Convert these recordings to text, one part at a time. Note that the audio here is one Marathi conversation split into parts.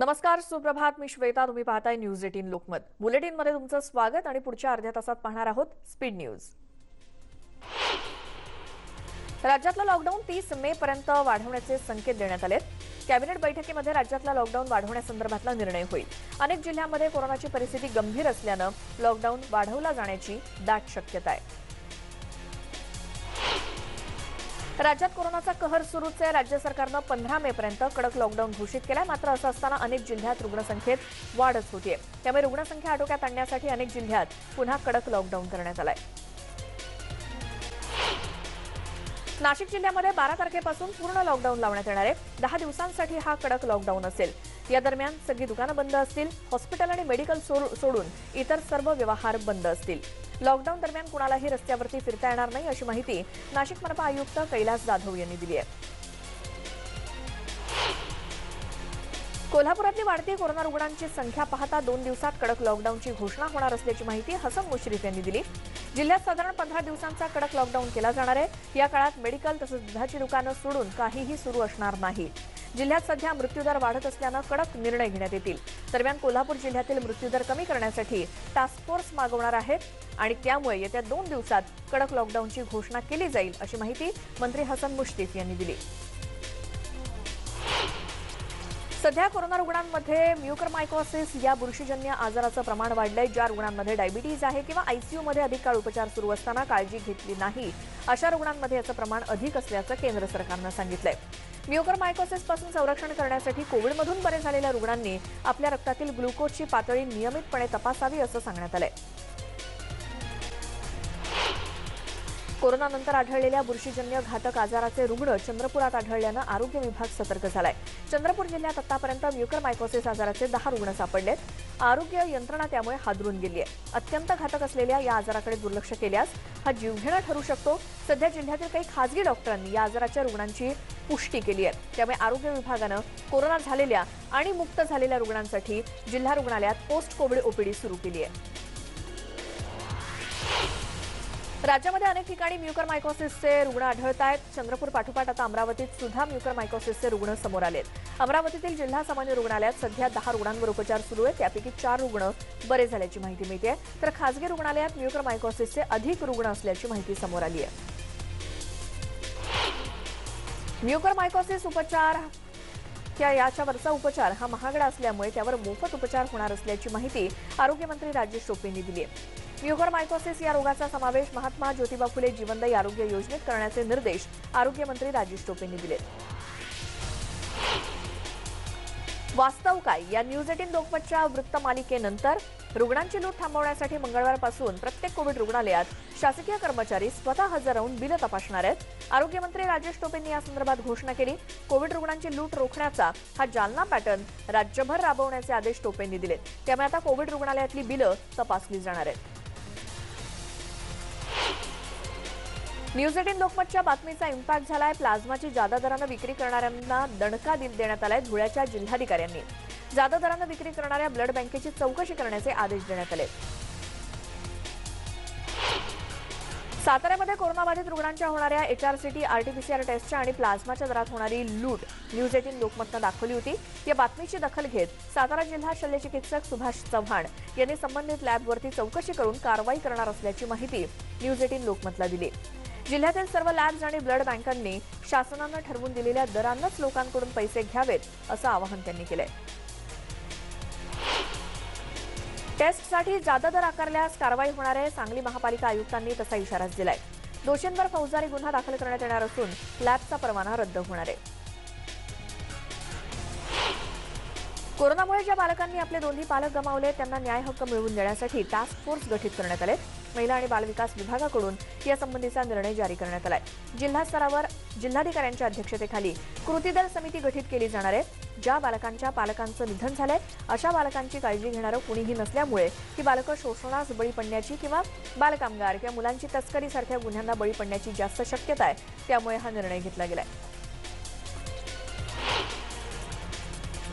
नमस्कार सुप्रभात. मी श्वेता. तुम्ही पाहताय न्यूज एटीन लोकमत. बुलेटिनमध्ये तुमचं स्वागत आणि पुढच्या अर्ध्या तासात पाहणार आहोत स्पीड न्यूज राज्यातला लॉकडाऊन तीस मे पर्यंत वाढवण्याचे संकेत देण्यात आले कॅबिनेट बैठकीमध्ये राज्यातला लॉकडाऊन वाढवण्यासंदर्भातला निर्णय होईल. अनेक जिल्ह्यांमध्ये कोरोनाची परिस्थिती गंभीर असल्यानं लॉकडाऊन वाढवला जाण्याची दाट शक्यता आहे. राज्यात कोरोनाचा कहर सुरूच आहे. राज्य सरकारनं पंधरा मे पर्यंत कडक लॉकडाऊन घोषित केलाय. मात्र असं असताना अनेक जिल्ह्यात रुग्णसंख्येत वाढच होतीये. त्यामुळे रुग्णसंख्या आटोक्यात आणण्यासाठी अनेक जिल्ह्यात पुन्हा कडक लॉकडाऊन करण्यात आलाय. नाशिक जिल्ह्यामध्ये बारा तारखेपासून पूर्ण लॉकडाऊन लावण्यात येणार आहे. दहा दिवसांसाठी हा कडक लॉकडाऊन असेल. या दरम्यान सगळी दुकानं बंद असतील. हॉस्पिटल आणि मेडिकल सोडून इतर सर्व व्यवहार बंद असतील. लॉकडाऊन दरम्यान कुणालाही रस्त्यावरती फिरता येणार नाही अशी माहिती नाशिक मनपा आयुक्त कैलास जाधव यांनी दिली आहे. कोल्हापुरातली वाढती कोरोना रुग्णांची संख्या पाहता दोन दिवसात कडक लॉकडाऊनची घोषणा होणार असल्याची माहिती हसन मुश्रीफ यांनी दिली. जिल्ह्यात साधारण पंधरा दिवसांचा कडक लॉकडाऊन केला जाणार आहे. या काळात मेडिकल तसंच दुधाची दुकानं सोडून काहीही सुरू असणार नाही. जिल्ह्यात सध्या मृत्यूदर वाढत असल्यानं कडक निर्णय घेण्यात येतील. दरम्यान कोल्हापूर जिल्ह्यातील मृत्यूदर कमी करण्यासाठी टास्क फोर्स मागवणार आहेत आणि त्यामुळे येत्या दोन दिवसात कडक लॉकडाऊनची घोषणा केली जाईल अशी माहिती मंत्री हसन मुश्रीफ यांनी दिली. सध्या कोरोना रुग्णांमध्ये म्युकरमायकोसिस या बुरशीजन्य आजाराचं प्रमाण वाढलंय. ज्या रुग्णांमध्ये डायबिटीज आहे किंवा आयसीयू मध्ये अधिक काळ उपचार सुरू असताना काळजी घेतली नाही अशा रुग्णांमध्ये याचं प्रमाण अधिक असल्याचं केंद्र सरकारनं सांगितलंय. म्युकरमायकोसिसपासून संरक्षण करण्यासाठी कोविडमधून बरे झालेल्या रुग्णांनी आपल्या रक्तातील ग्लुकोजची पातळी नियमितपणे तपासावी असं सांगण्यात आलंय. कोरोनानंतर आढळलेल्या बुरशीजन्य घातक आजाराचे रुग्ण चंद्रपुरात आढळल्यानं आरोग्य विभाग सतर्क झालाय. चंद्रपूर जिल्ह्यात आतापर्यंत म्युकरमायकोसिस आजाराचे दहा रुग्ण सापडलेत. आरोग्य यंत्रणा त्यामुळे हादरून गेली आहे अत्यंत घातक असलेल्या या आजाराकडे दुर्लक्ष केल्यास हा जीवघेणा ठरू शकतो. सध्या जिल्ह्यातील काही खासगी डॉक्टरांनी या आजाराच्या रुग्णांची पुष्टी केली आहे. त्यामुळे आरोग्य विभागानं कोरोना झालेल्या आणि मुक्त झालेल्या रुग्णांसाठी जिल्हा रुग्णालयात पोस्ट कोविड ओपीडी सुरू केली आहे. राज्यामध्ये अनेक ठिकाणी म्युकर मायकोसिसचे रुग्ण आढळत आहेत. चंद्रपूर पाठोपाठ आता अमरावतीत सुद्धा म्युकर मायकोसिसचे रुग्ण समोर आलेत. अमरावतीतील जिल्हा सामान्य रुग्णालयात सध्या दहा रुग्णांवर उपचार सुरू आहेत. त्यापैकी चार रुग्ण बरे झाल्याची माहिती मिळते तर खासगी रुग्णालयात म्युकरमायकोसिसचे अधिक रुग्ण असल्याची माहिती समोर आली आहे म्युकरमायकोसिस उपचार त्या याच्यावरचा उपचार हा महागडा असल्यामुळे त्यावर मोफत उपचार होणार असल्याची माहिती आरोग्यमंत्री राजेश टोपेंनी दिली आहे म्युकरमायकोसिस या रोगाचा समावेश महात्मा ज्योतिबा फुले जीवनदायी आरोग्य योजनेत करण्याचे निर्देश आरोग्यमंत्री राजेश टोपे यांनी दिले वास्तव काय? या न्यूज एटीन लोकमतच्या वृत्तमालिकेनंतर रुग्णांची लूट थांबवण्यासाठी मंगळवारपासून प्रत्येक कोविड रुग्णालयात शासकीय कर्मचारी स्वतः हजर राहून बिलं तपासणार आहेत. आरोग्यमंत्री राजेश टोपेंनी या संदर्भात घोषणा केली. कोविड रुग्णांची लूट रोखण्याचा हा जालना पॅटर्न राज्यभर राबवण्याचे आदेश टोपेंनी दिले त्यामुळे आता कोविड रुग्णालयातली बिलं तपासली जाणार आहेत. न्यूज एटीन लोकमतच्या बातमीचा इम्पॅक्ट झालाय. प्लाझ्माची जादा दरानं विक्री करणाऱ्यांना दणका दिल देण्यात आलाय धुळ्याच्या जिल्हाधिकाऱ्यांनी. जादा दरानं विक्री करणाऱ्या ब्लड बँकेची चौकशी करण्याचे आदेश देण्यात आले. साताऱ्यामध्ये कोरोनाबाधित रुग्णांच्या होणाऱ्या एचआरसीटी आरटीपीसीआर टेस्टच्या आणि प्लाझ्माच्या दरात होणारी लूट न्यूज एटीन लोकमतनं दाखवली होती. या बातमीची दखल घेत सातारा जिल्हा शल्यचिकित्सक सुभाष चव्हाण यांनी संबंधित लॅबवरती चौकशी करून कारवाई करणार असल्याची माहिती न्यूज एटीन लोकमतला दिली. जिल्ह्यातील सर्व लॅब्स आणि ब्लड बँकांनी शासनानं ठरवून दिलेल्या दरांनाच लोकांकडून पैसे घ्यावेत असं आवाहन त्यांनी केलंय. टेस्टसाठी जादा दर आकारल्यास कारवाई होणार आहे सांगली महापालिका आयुक्तांनी तसा इशाराच दिलाय. दोषींवर फौजदारी गुन्हा दाखल करण्यात येणार असून लॅबचा परवाना रद्द होणार आहे. कोरोनामुळे ज्या बालकांनी आपले दोन्ही पालक गमावले त्यांना न्याय हक्क मिळवून देण्यासाठी टास्क फोर्स गठीत करण्यात आले महिला आणि बालविकास विभागाकडून यासंबंधीचा निर्णय जारी करण्यात आलाय. जिल्हा स्तरावर जिल्हाधिकाऱ्यांच्या अध्यक्षतेखाली कृती दल समिती गठीत केली जाणार आहे. ज्या बालकांच्या पालकांचं निधन झालंय अशा बालकांची काळजी घेणारं कुणीही नसल्यामुळे ही बालकं शोषणास बळी पडण्याची किंवा बालकामगार किंवा मुलांची तस्करीसारख्या गुन्ह्यांना बळी पडण्याची जास्त शक्यता आहे त्यामुळे हा निर्णय घेतला गेलाय.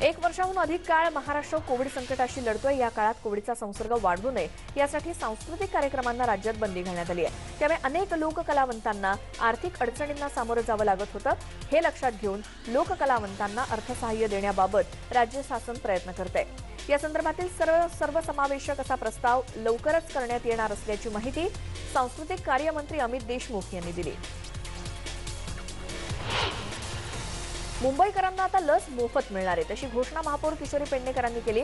एक वर्षाहून अधिक काळ महाराष्ट्र कोविड संकटाशी लढतोय. या काळात कोविडचा संसर्ग वाढवू नये. यासाठी सांस्कृतिक कार्यक्रमांना राज्यात बंदी घालण्यात आली आहे. त्यामुळे अनेक लोककलावंतांना आर्थिक अडचणींना सामोरं जावं लागत होतं. हे लक्षात घेऊन लोककलावंतांना अर्थसहाय्य देण्याबाबत राज्य शासन प्रयत्न करते या संदर्भातील सर्व सर्वसमावेशक असा प्रस्ताव लवकरच करण्यात येणार असल्याची माहिती सांस्कृतिक कार्यमंत्री अमित देशमुख यांनी दिली. मुंबईकरांना आता लस मोफत मिळणार आहे. तशी घोषणा महापौर किशोरी पेडणेकरांनी केली.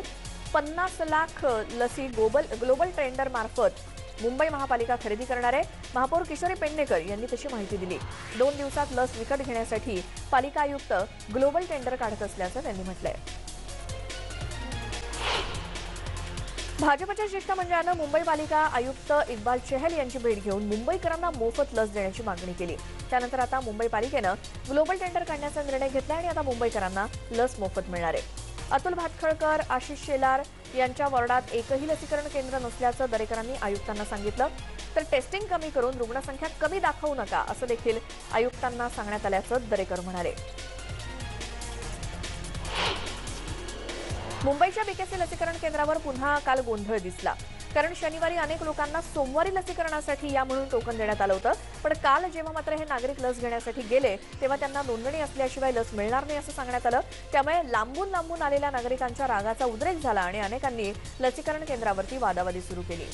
पन्नास लाख लसी ग्लोबल ग्लोबल टेंडर मार्फत मुंबई महापालिका खरेदी करणार आहे. महापौर किशोरी पेडणेकर यांनी तशी माहिती दिली. दोन दिवसात लस विकत घेण्यासाठी पालिका आयुक्त ग्लोबल टेंडर काढत असल्याचं त्यांनी म्हटलंय. भाजपच्या शिष्टमंडळानं म्हणजे मुंबई पालिका आयुक्त इक्बाल चहल यांची भेट घेऊन मुंबईकरांना मोफत लस देण्याची मागणी केली. त्यानंतर आता मुंबई पालिकेनं ग्लोबल टेंडर काढण्याचा निर्णय घेतला आणि आता मुंबईकरांना लस मोफत मिळणार आहे. अतुल भातखळकर आशिष शेलार यांच्या वॉर्डात एकही लसीकरण केंद्र नसल्याचं दरेकरांनी आयुक्तांना सांगितलं. तर टेस्टिंग कमी करून रुग्णसंख्या कमी दाखवू नका असं देखील आयुक्तांना सांगण्यात आल्याचं दरेकर म्हणाले. मुंबईच्या बीकेसी लसीकरण केंद्रावर पुन्हा काल गोंधळ दिसला. कारण शनिवारी अनेक लोकांना सोमवारी लसीकरणासाठी या म्हणून टोकन देण्यात आलं होतं. पण काल जेव्हा मात्र हे नागरिक लस घेण्यासाठी गेले तेव्हा त्यांना नोंदणी असल्याशिवाय लस मिळणार नाही असं सांगण्यात आलं. त्यामुळे लांबून लांबून आलेल्या नागरिकांच्या रागाचा उद्रेक झाला आणि अनेकांनी लसीकरण केंद्रावरती वादावादी सुरू केली.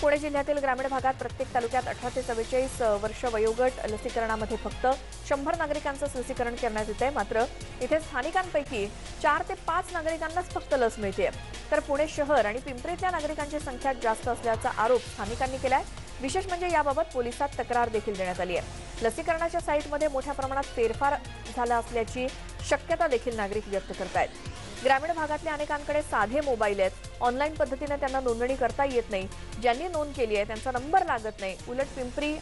पुणे जिल्ह्यातील ग्रामीण भागात प्रत्येक तालुक्यात अठरा ते चव्वेचाळीस वर्ष वयोगट लसीकरणामध्ये फक्त शंभर नागरिकांचंच लसीकरण करण्यात येत आहे मात्र इथे स्थानिकांपैकी चार ते पाच नागरिकांनाच फक्त लस मिळते तर पुणे शहर आणि पिंपरीतल्या नागरिकांची संख्या जास्त असल्याचा आरोप स्थानिकांनी केलाय. विशेष म्हणजे याबाबत पोलिसात तक्रार देखील देण्यात आली आहे लसीकरणाच्या साईटमध्ये मोठ्या प्रमाणात फेरफार झाला असल्याची शक्यता देखील नागरिक व्यक्त करतायत. ग्रामीण भागातल्या अनेकांकडे साधे मोबाईल आहेत. ऑनलाईन पद्धतीने त्यांना नोंदणी करता येत नाही. ज्यांनी नोंद केली आहे त्यांचा नंबर लागत नाही. उलट पिंपरी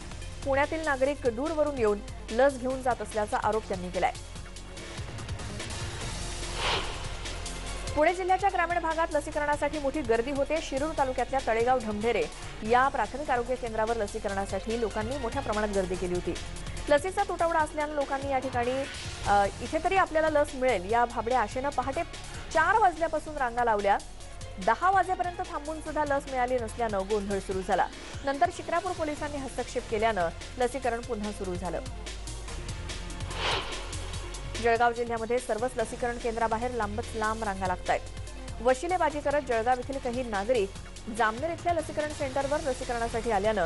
पुण्यातील नागरिक दूरवरून येऊन लस घेऊन जात असल्याचा आरोप त्यांनी केलाय. पुणे जिल्ह्याच्या ग्रामीण भागात लसीकरणासाठी मोठी गर्दी होते. शिरूर तालुक्यातल्या तळेगाव ढमढेरे या प्राथमिक आरोग्य केंद्रावर लसीकरणासाठी लोकांनी मोठ्या प्रमाणात गर्दी केली होती. लसीचा तुटवडा असल्यानं लोकांनी या ठिकाणी इथे तरी आपल्याला लस मिळेल. या भाबड्या आशेनं पहाटे चार वाजल्यापासून रांगा लावल्या. दहा वाजेपर्यंत थांबून सुद्धा लस मिळाली नसल्यानं गोंधळ सुरू झाला. नंतर शिक्रापूर पोलिसांनी हस्तक्षेप केल्यानं लसीकरण पुन्हा सुरू झालं. जळगाव जिल्ह्यामध्ये सर्वच लसीकरण केंद्राबाहेर लांबच लांब रांगा लागत आहेत वशिलेबाजी करत जळगाव येथील काही नागरिक जामनेर इथल्या लसीकरण सेंटरवर लसीकरणासाठी आल्यानं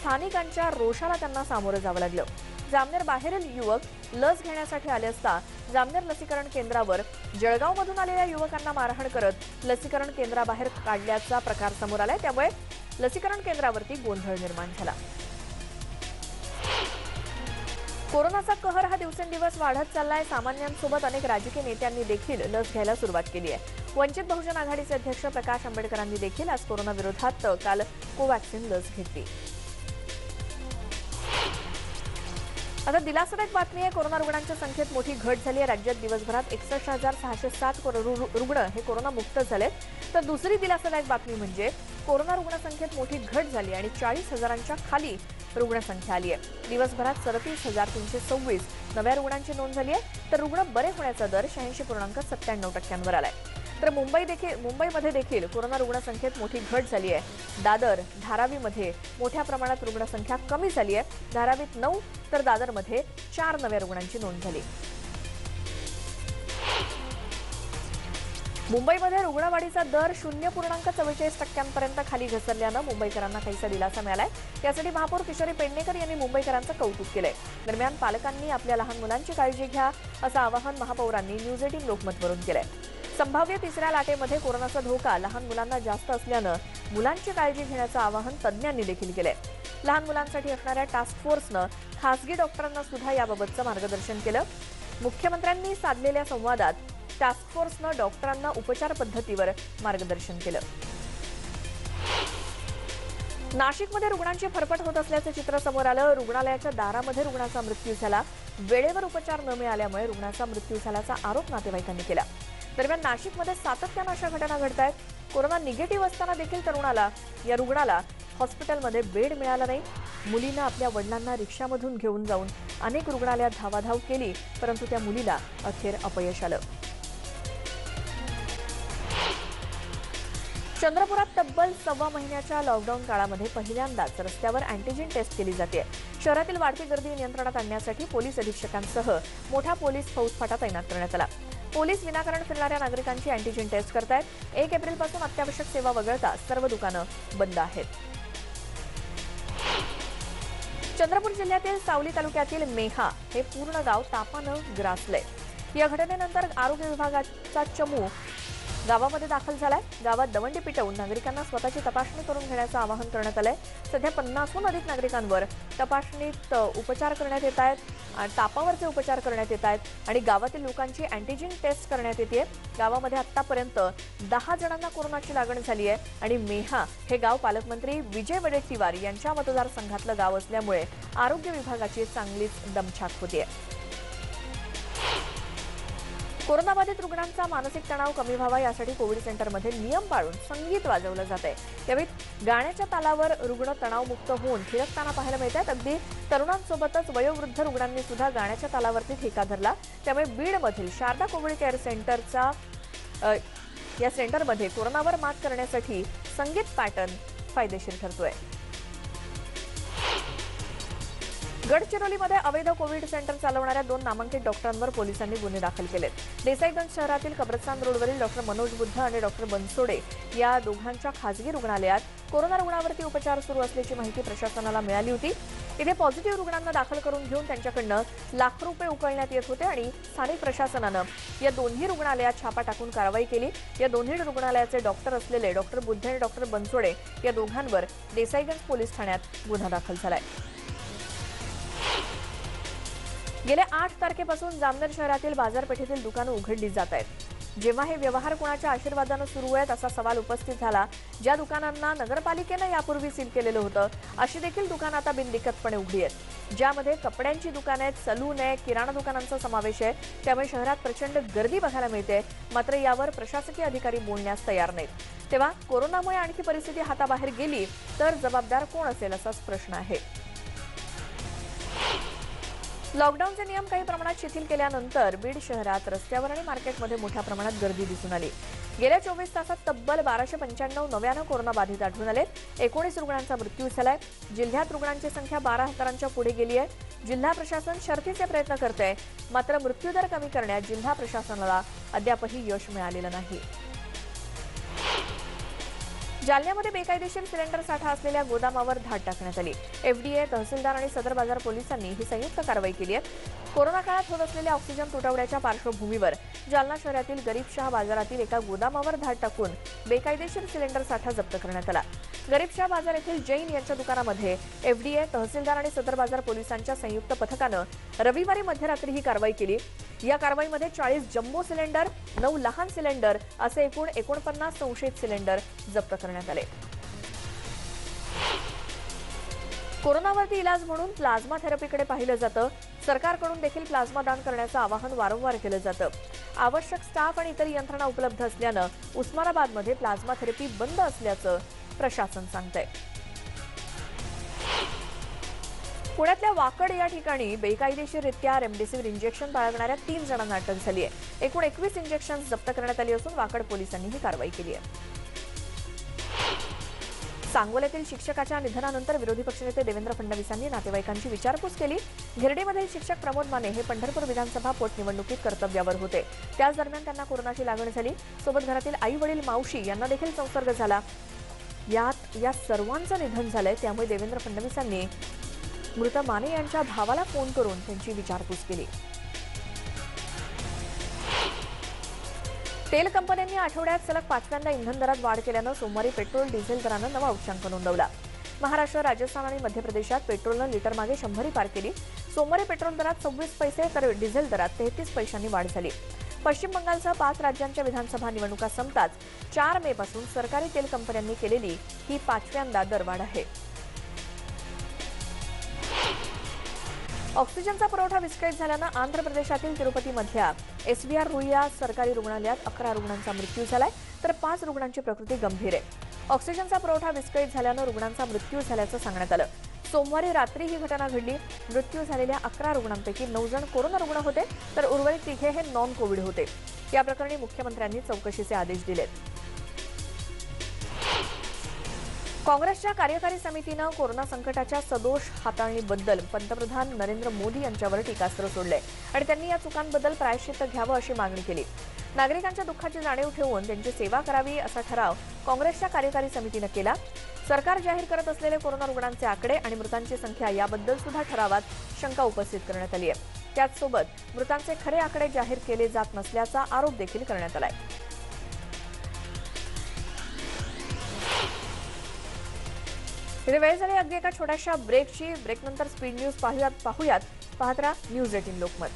स्थानिकांच्या रोषाला त्यांना सामोरं जावं लागलं. जामनेर बाहेरील युवक लस घेण्यासाठी आले असता जामनेर लसीकरण केंद्रावर जळगावमधून आलेल्या युवकांना मारहाण करत लसीकरण केंद्राबाहेर काढल्याचा प्रकार समोर आलाय. त्यामुळे लसीकरण केंद्रावरती गोंधळ निर्माण झाला. कोरोनाचा कहर हा दिवसेंदिवस वाढत चाललाय. सामान्यांसोबत अनेक राजकीय नेत्यांनी देखील लस घ्यायला सुरुवात केली आहे. वंचित बहुजन आघाडीचे अध्यक्ष प्रकाश आंबेडकरांनी देखील आज कोरोनाविरोधात काल कोवॅक्सिन लस घेतली. आता दिलासादायक बातमी आहे कोरोना रुग्णांच्या संख्येत मोठी घट झाली आहे. राज्यात दिवसभरात एकसष्ट हजार सहाशे सात रु- रु- रुग्ण हे कोरोनामुक्त झालेत. तर दुसरी दिलासादायक बातमी म्हणजे कोरोना रुग्णसंख्येत मोठी घट झाली आणि चाळीस हजारांच्या खाली रुग्णसंख्या आली आहे. दिवसभरात सदतीस हजार तीनशे सव्वीस नव्या रुग्णांची नोंद झाली आहे. तर रुग्ण बरे होण्याचा दर शहाऐंशी पूर्णांक सत्त्याण्णव टक्क्यांवर आलाय. तर मुंबई देखील मुंबईमध्ये देखील कोरोना रुग्णसंख्येत मोठी घट झाली आहे. दादर धारावीमध्ये मोठ्या प्रमाणात रुग्णसंख्या कमी झाली आहे. धारावीत नऊ तर दादरमध्ये चार नव्या रुग्णांची नोंद झाली. मुंबईमध्ये रुग्णवाढीचा दर शून्य पूर्णांक चव्वेचाळीस टक्क्यांपर्यंत खाली घसरल्यानं मुंबईकरांना काहीसा दिलासा मिळालाय. त्यासाठी महापौर किशोरी पेडणेकर यांनी मुंबईकरांचं कौतुक केलंय. दरम्यान पालकांनी आपल्या लहान मुलांची काळजी घ्या असं आवाहन महापौरांनी न्यूज एटीन लोकमतवरून केलंय. संभाव्य तिसऱ्या लाटेमध्ये कोरोनाचा धोका लहान मुलांना जास्त असल्यानं मुलांची काळजी घेण्याचं आवाहन तज्ज्ञांनी देखील केलंय. लहान मुलांसाठी असणाऱ्या टास्क फोर्सनं खासगी डॉक्टरांना सुद्धा याबाबतचं मार्गदर्शन केलं. मुख्यमंत्र्यांनी साधलेल्या संवादात टास्क फोर्सनं डॉक्टरांना उपचार पद्धतीवर मार्गदर्शन केलं. नाशिकमध्ये रुग्णांची फरफट होत असल्याचं चित्र समोर आलं. रुग्णालयाच्या दारामध्ये रुग्णाचा मृत्यू झाला. वेळेवर उपचार न मिळाल्यामुळे रुग्णाचा मृत्यू झाल्याचा आरोप नातेवाईकांनी केला. दरम्यान नाशिकमध्ये सातत्यानं अशा घटना घडत आहेत. कोरोना निगेटिव्ह असताना देखील तरुणाला या रुग्णाला हॉस्पिटलमध्ये बेड मिळाला नाही. मुलीनं आपल्या वडिलांना रिक्षामधून घेऊन जाऊन अनेक रुग्णालयात धावाधाव केली परंतु त्या मुलीला अखेर अपयश आलं. चंद्रपुरात तब्बल सव्वा महिन्याच्या लॉकडाऊन काळामध्ये पहिल्यांदाच रस्त्यावर अँटीजेन टेस्ट केली जाते. शहरातील वाढती गर्दी नियंत्रणात आणण्यासाठी पोलीस अधीक्षकांसह मोठा पोलीस फौजफाटा तैनात करण्यात आला. पोलीस विनाकारण फिरणाऱ्या नागरिकांची अँटीजेन टेस्ट करतायत. एक एप्रिलपासून अत्यावश्यक सेवा वगळता सर्व दुकानं बंद आहेत. चंद्रपूर जिल्ह्यातील सावली तालुक्यातील मेहा हे पूर्ण गाव तापानं ग्रासले या घटनेनंतर आरोग्य विभागाचा चमू गावामध्ये दाखल झालाय. गावात दवंडी पिटवून नागरिकांना स्वतःची तपासणी करून घेण्याचं आवाहन करण्यात आलंय. सध्या पन्नासहून अधिक नागरिकांवर तपासणीत उपचार करण्यात येत आहेत आणि तापावरचे उपचार करण्यात येत आहेत आणि गावातील लोकांची अँटीजेन टेस्ट करण्यात येते गावामध्ये आतापर्यंत दहा जणांना कोरोनाची लागण झाली आहे आणि मेहा हे गाव पालकमंत्री विजय वडेट्टीवार यांच्या मतदारसंघातलं गाव असल्यामुळे आरोग्य विभागाची चांगलीच दमछाक होती आहे कोरोनाबाधित रुग्णांचा मानसिक तणाव कमी व्हावा यासाठी कोविड सेंटरमध्ये नियम पाळून संगीत वाजवलं जात आहे यावेळी गाण्याच्या तालावर रुग्ण तणावमुक्त होऊन थिरकताना पाहायला मिळतात. अगदी तरुणांसोबतच वयोवृद्ध रुग्णांनी सुद्धा गाण्याच्या तालावरती ठेका धरला. त्यामुळे बीडमधील शारदा कोविड केअर सेंटरचा या सेंटरमध्ये कोरोनावर मात करण्यासाठी संगीत पॅटर्न फायदेशीर ठरतोय. गडचिरोलीमध्ये अवैध कोविड सेंटर चालवणाऱ्या दोन नामांकित डॉक्टरांवर पोलिसांनी गुन्हे दाखल केलेत. देसाईगंज शहरातील कब्रस्तान रोडवरील डॉक्टर मनोज बुद्ध आणि डॉक्टर बनसोडे या दोघांच्या खासगी रुग्णालयात कोरोना रुग्णावरती उपचार सुरू असल्याची माहिती प्रशासनाला मिळाली होती. इथे पॉझिटिव्ह रुग्णांना दाखल करून घेऊन त्यांच्याकडनं लाख रुपये उकळण्यात येत होते आणि स्थानिक प्रशासनानं या दोन्ही रुग्णालयात छापा टाकून कारवाई केली. या दोन्ही रुग्णालयाचे डॉक्टर असलेले डॉक्टर बुद्ध आणि डॉक्टर बनसोडे या दोघांवर देसाईगंज पोलीस ठाण्यात गुन्हा दाखल झाला आहे गेल्या आठ तारखेपासून जामनेर शहरातील बाजारपेठेतील दुकानं उघडली जात आहेत. जेव्हा हे व्यवहार कोणाच्या आशीर्वादानं सुरू आहेत असा सवाल उपस्थित झाला ज्या दुकानांना नगरपालिकेनं यापूर्वी सील केलेलं होतं अशी देखील दुकानं आता बिनदिक्कतपणे उघडी आहेत. ज्यामध्ये कपड्यांची दुकानं आहेत सलून आहे किराणा दुकानांचा समावेश आहे त्यामुळे शहरात प्रचंड गर्दी बघायला मिळते मात्र यावर प्रशासकीय अधिकारी बोलण्यास तयार नाहीत. तेव्हा कोरोनामुळे आणखी परिस्थिती हाताबाहेर गेली तर जबाबदार कोण असेल असाच प्रश्न आहे. लॉकडाऊनचे नियम काही प्रमाणात शिथिल केल्यानंतर बीड शहरात रस्त्यावर आणि मार्केटमध्ये मोठ्या प्रमाणात गर्दी दिसून आली. गेल्या चोवीस तासात तब्बल बाराशे पंच्याण्णव नव्यानं कोरोना बाधित आढळून आले. एकोणीस रुग्णांचा मृत्यू झालाय. जिल्ह्यात रुग्णांची संख्या बारा हजारांच्या पुढे गेली आहे. जिल्हा प्रशासन शर्थीचे प्रयत्न करत आहे मात्र मृत्यूदर कमी करण्यात जिल्हा प्रशासनाला अद्यापही यश मिळालेलं नाही. जालन्यामध्ये बेकायदेशीर सिलेंडर साठा असलेल्या गोदामावर धाड टाकण्यात आली. एफडीए तहसीलदार आणि सदर बाजार पोलिसांनी ही संयुक्त कारवाई केली आहे. कोरोना काळात होत असलेल्या ऑक्सिजन तुटवड्याच्या पार्श्वभूमीवर जालना शहरातील गरीबशहा बाजारातील एका गोदामावर धाड टाकून बेकायदेशीर सिलेंडर साठा जप्त करण्यात आला. गरीबशा बाजार येथील जैन यांच्या दुकानामध्ये एफडीए तहसीलदार आणि सदर बाजार पोलिसांच्या संयुक्त पथकानं रविवारी मध्यरात्री ही कारवाई केली. या कारवाईमध्ये चाळीस जम्बो सिलेंडर नऊ लहान सिलेंडर असे एकूण एकोणपन्नास संशयित सिलेंडर जप्त करण्यात आले. कोरोनावरती इलाज म्हणून प्लाझ्मा थेरपीकडे पाहिलं जातं. सरकारकडून देखील प्लाझ्मा दान करण्याचं आवाहन वारंवार केलं जातं. आवश्यक स्टाफ आणि इतर यंत्रणा उपलब्ध असल्यानं उस्मानाबादमध्ये प्लाझ्मा थेरपी बंद असल्याचं प्रशासन सांगतंय. पुण्यातल्या वाकड या ठिकाणी बेकायदेशीररित्या रेमडेसिवीर इंजेक्शन बाळगणाऱ्या तीन जणांना अटक झाली आहे. एकूण एकवीस इंजेक्शन जप्त करण्यात आली असून वाकड पोलिसांनी ही कारवाई केली आहे. सांगोल्यातील शिक्षकाच्या निधनानंतर विरोधी पक्षनेते देवेंद्र फडणवीसांनी नातेवाईकांची विचारपूस केली. गिरडीमधील शिक्षक प्रमोद माने हे पंढरपूर विधानसभा पोटनिवडणुकीत कर्तव्यावर होते. त्याच दरम्यान त्यांना कोरोनाची लागण झाली. सोबत घरातील आई वडील मावशी यांना देखील संसर्ग झाला. यात या सर्वांचं निधन झालंय त्यामुळे देवेंद्र फडणवीसांनी मृत माने यांच्या भावाला फोन करून त्यांची विचारपूस केली. तेल कंपन्यांनी आठवड्यात सलग पाचव्यांदा इंधन दरात वाढ केल्यानं सोमवारी पेट्रोल डिझेल दरानं नवा उच्चांक नोंदवला. महाराष्ट्र राजस्थान आणि मध्य प्रदेशात पेट्रोलनं लिटर मागे शंभरी पार केली. सोमवारी पेट्रोल दरात सव्वीस पैसे तर डिझेल दरात तेहतीस पैशांनी वाढ झाली. पश्चिम बंगालसह पाच राज्यांच्या विधानसभा निवडणुका संपताच चार मे पासून सरकारी तेल कंपन्यांनी केलेली ही पाचव्यांदा दरवाढ आहे. ऑक्सिजनचा पुरवठा विस्कळीत झाल्यानं आंध्र प्रदेशातील तिरुपतीमधल्या एसबीआर रुईया सरकारी रुग्णालयात अकरा रुग्णांचा मृत्यू झालाय तर पाच रुग्णांची प्रकृती गंभीर आहे. ऑक्सिजनचा पुरवठा विस्कळीत झाल्यानं रुग्णांचा मृत्यू झाल्याचं सांगण्यात आलं. सोमवारी रात्री ही घटना घडली. मृत्यू झालेल्या अकरा रुग्णांपैकी नऊ जण कोरोना रुग्ण होते तर उर्वरित तिघे हे नॉन कोविड होते. या प्रकरणी मुख्यमंत्र्यांनी चौकशीचे आदेश दिलेत. काँग्रेसच्या कार्यकारी समितीनं कोरोना संकटाच्या सदोष हाताळणीबद्दल पंतप्रधान नरेंद्र मोदी यांच्यावर टीकास्त्र सोडलंय आणि त्यांनी या चुकांबद्दल प्रायश्चित्त घ्यावं अशी मागणी केली. नागरिकांच्या दुःखाची जाणीव ठेवून त्यांची सेवा करावी असा ठराव काँग्रेसच्या कार्यकारी समितीनं केला. सरकार जाहीर करत असलेले कोरोना रुग्णांचे आकडे आणि मृतांची संख्या याबद्दल सुद्धा ठरावात शंका उपस्थित करण्यात आली आहे. त्याचसोबत मृतांचे खरे आकडे जाहीर केले जात नसल्याचा आरोप देखील करण्यात आला आहे इथे वेळ झाली अगदी एका छोट्याशा ब्रेकची ब्रेकनंतर स्पीड न्यूज पाहूयात पाहूयात. पाहत राहा न्यूज एटीन लोकमत.